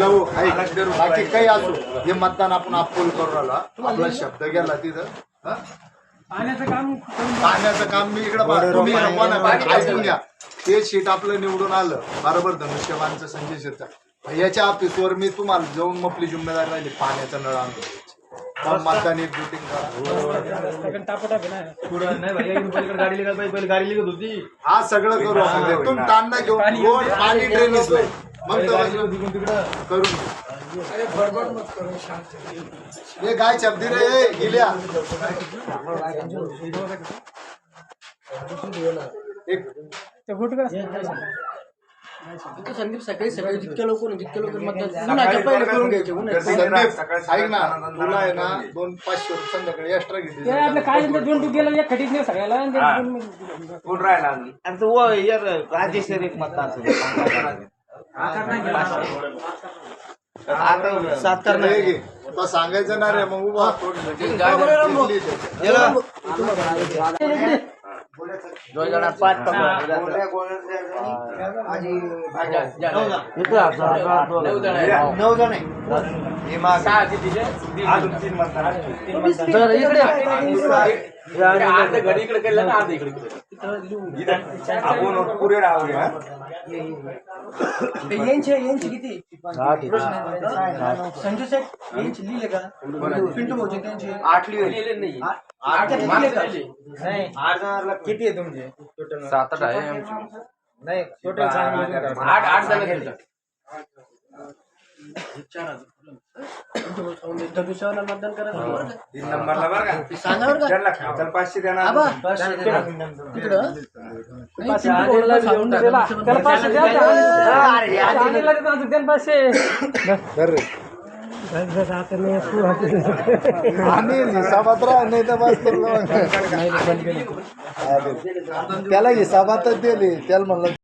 लव ऐक, बाकी काही असो हे मतदान आपण अप्पोल करून राहिला. आपला शब्द गेला तिथं. हा? पाण्याचं काम पाण्याचं काम मी इकडे. तुम्ही ऐकून घ्या ते शीट आपलं निवडून आलं. बरोबर धनुष्यबाणचं संजय शिरचा याच्या ऑफिसवर मी तुम्हाला जाऊन मपली जिम्मेदारी राहिली पाण्याचा नळ आणतो मतदान एक बुटिंग करा. रस्त्याकडे टापोटाप आहे ना पुढं नाही भाई इकडून पलीकडे गाडी पहिले गाडी निघत होती. हा सगळं करू आपण. तुम्ही तांडा घेऊन रोड पाणी ड्रेनेज नाही. मग. हे गाय शब्दी रे गिल्या. एक. संदीप सकाळी सकाळी जितक्या लोक मतदान. करून घ्यायचे उन्हाच्या संदीप ऐक ना तुला आहे ना दोन पाचशे रुपये संध्याकाळी एक्स्ट्रा घेतली आपलं काय दोन गेलं एक खटीत नाही सगळ्याला कोण राहिला अजून? एक आता सात करणार सांगायचं ना रे मग उभा. नऊ जण. आहे. हे माग. अजून तीन मतदार अर्ध घडी इकडे केलं ना अर्ध इकडे आपण पुरे राहू हा यांचे यांचे किती? संजू सेठ यांचे लिहिले का पिंटू भाऊचे त्यांचे आठ लिहिले नाही। आठ नाही। आठ जणांना किती आहे तुमचे टोटल सात आठ आहे आमची नाही टोटल आठ आठ जण घेतलं मतदान करायचं तीन नंबरला बरं का सांगा बरं का पाचशे देणार आबा तिकडं? हिसाबात राहा नाही तर बस त्याला हिसाबातच दिली. त्याला म्हणलं